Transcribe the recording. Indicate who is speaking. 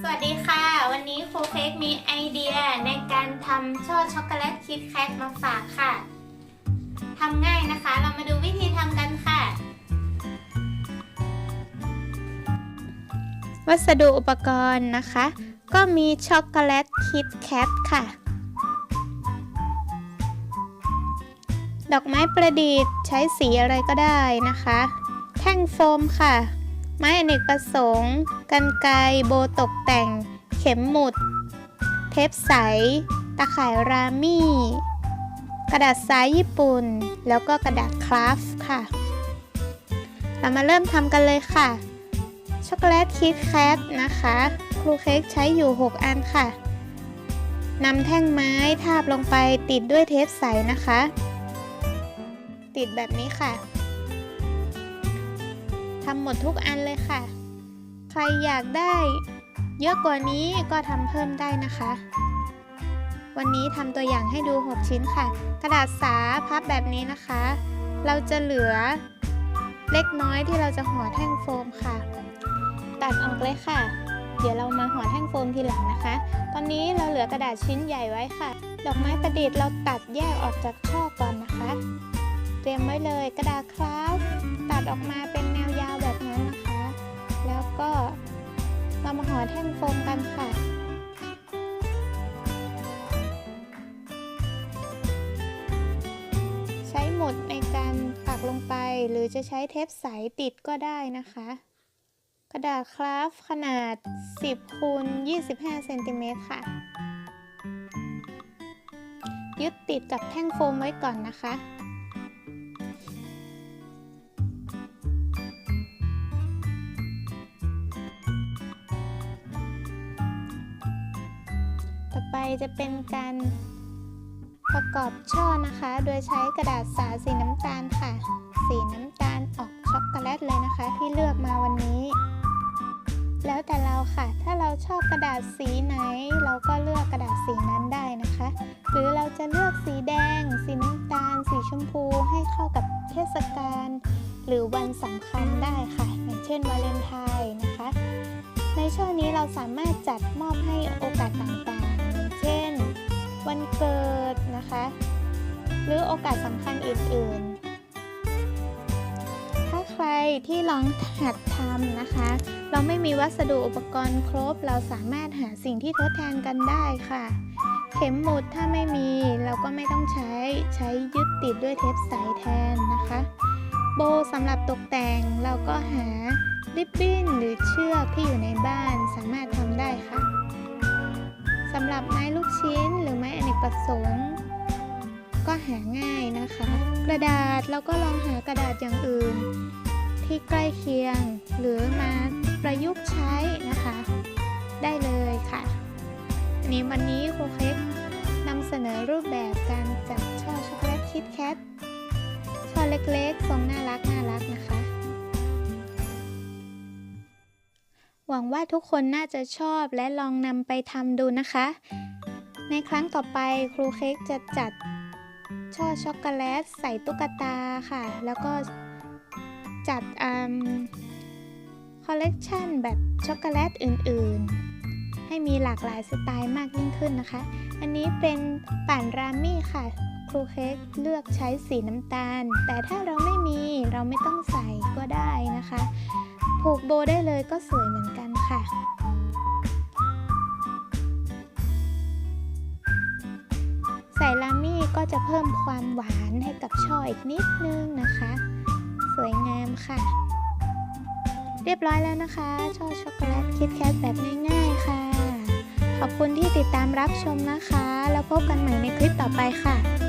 Speaker 1: สวัสดีค่ะ วันนี้ครูเค้กมีไอเดียในการทำช่อช็อกโกแลตคิดแคทมาฝากค่ะทำง่ายนะคะ เรามาดูวิธีทำกันค่ะ วัสดุอุปกรณ์นะคะ ก็มีช็อกโกแลตคิดแคทค่ะ ดอกไม้ประดิษฐ์ใช้สีอะไรก็ได้นะคะ แท่งโฟมค่ะ ไม้อเนกประสงค์ กันไกโบตกแต่ง เข็มหมุด เทปใส ตะข่ายรามี่ กระดาษทรายญี่ปุ่น แล้วก็กระดาษคราฟค่ะ เรามาเริ่มทำกันเลยค่ะ ช็อกโกแลตคิดแคทนะคะ ครูเค้กใช้อยู่ 6 อันค่ะนำแท่งไม้ทาบลงไปติดด้วยเทปใสนะคะ ติดแบบนี้ค่ะ ทำหมดทุกอันเลยค่ะ ใครอยากได้ เยอะกว่านี้ก็ทำเพิ่มได้นะคะ วันนี้ทำตัวอย่างให้ดู 6 ชิ้นค่ะ กระดาษสาพับแบบนี้นะคะ เราจะเหลือเล็กน้อยที่เราจะห่อแท่งโฟมค่ะ ตัดออกเลยค่ะ เดี๋ยวเรามาห่อแท่งโฟมทีหลังนะคะ ตอนนี้เราเหลือกระดาษชิ้นใหญ่ไว้ค่ะ ดอกไม้ประดิษฐ์เราตัดแยกออกจากช่อก่อนนะคะ ตรียมไว้เลยกระดาษคราฟตัดออกมาเป็นแนวยาวแบบนั้นนะคะ แล้วก็เรามาห่อแท่งโฟมกันค่ะใช้หมุดในการปักลงไปหรือจะใช้เทปใสติดก็ได้นะคะ กระดาษคราฟขนาด 10คูณ25เซนติเมตรค่ะ ยึดติดกับแท่งโฟมไว้ก่อนนะคะ จะเป็นการประกอบช่อนะคะ โดยใช้กระดาษสาสีน้ำตาลค่ะ สีน้ำตาลออกช็อกโกแลตเลยนะคะ ที่เลือกมาวันนี้ แล้วแต่เราค่ะ ถ้าเราชอบกระดาษสีไหน เราก็เลือกกระดาษสีนั้นได้นะคะ หรือเราจะเลือกสีแดง สีน้ำตาล สีชมพูให้เข้ากับเทศกาลหรือวันสำคัญได้ค่ะ อย่างเช่นวาเลนไทน์นะคะ ในช่วงนี้เราสามารถจัดมอบ นะคะ หรือโอกาสสำคัญอื่นๆ ถ้าใครที่ลองหัดทำนะคะ เราไม่มีวัสดุอุปกรณ์ครบ เราสามารถหาสิ่งที่ทดแทนกันได้ค่ะ เข็มหมุดถ้าไม่มีเราก็ไม่ต้องใช้ใช้ยึดติดด้วยเทปใสแทนนะคะ โบสำหรับตกแต่งเราก็หาริบบิ้นหรือเชือกที่อยู่ในบ้านสามารถทำได้ค่ะสำหรับไม้ลูกชิ้นหรือไม้อเนกประสงค์ ก็หาง่ายนะคะ กระดาษเราก็ลองหากระดาษอย่างอื่น ที่ใกล้เคียงหรือมาประยุกต์ใช้นะคะ ได้เลยค่ะนนี้วันนี้ครูเค้กนำเสนอรูปแบบการจัดช่อช็อกโกแลตคิดแคทช่อเล็กๆทรงน่ารักน่ารักนะคะ หวังว่าทุกคนน่าจะชอบและลองนำไปทำดูนะคะ ในครั้งต่อไปครูเค้กจะจัด ช่อช็อกโกแลตใส่ตุ๊กตาค่ะ แล้วก็จัดคอลเลกชันแบบช็อกโกแลตอื่นๆ ให้มีหลากหลายสไตล์มากยิ่งขึ้นนะคะ อันนี้เป็นป่านรามี่ค่ะ ครูเค้กเลือกใช้สีน้ำตาล แต่ถ้าเราไม่มีเราไม่ต้องใส่ก็ได้นะคะ ผูกโบได้เลยก็สวยเหมือนกันค่ะใส่ลามี่ ก็จะเพิ่มความหวานให้กับช่ออีกนิดนึงนะคะ สวยงามค่ะ เรียบร้อยแล้วนะคะ ช่อช็อกโกแลตคิดแคทแบบง่ายๆค่ะ ขอบคุณที่ติดตามรับชมนะคะ แล้วพบกันใหม่ในคลิปต่อไปค่ะ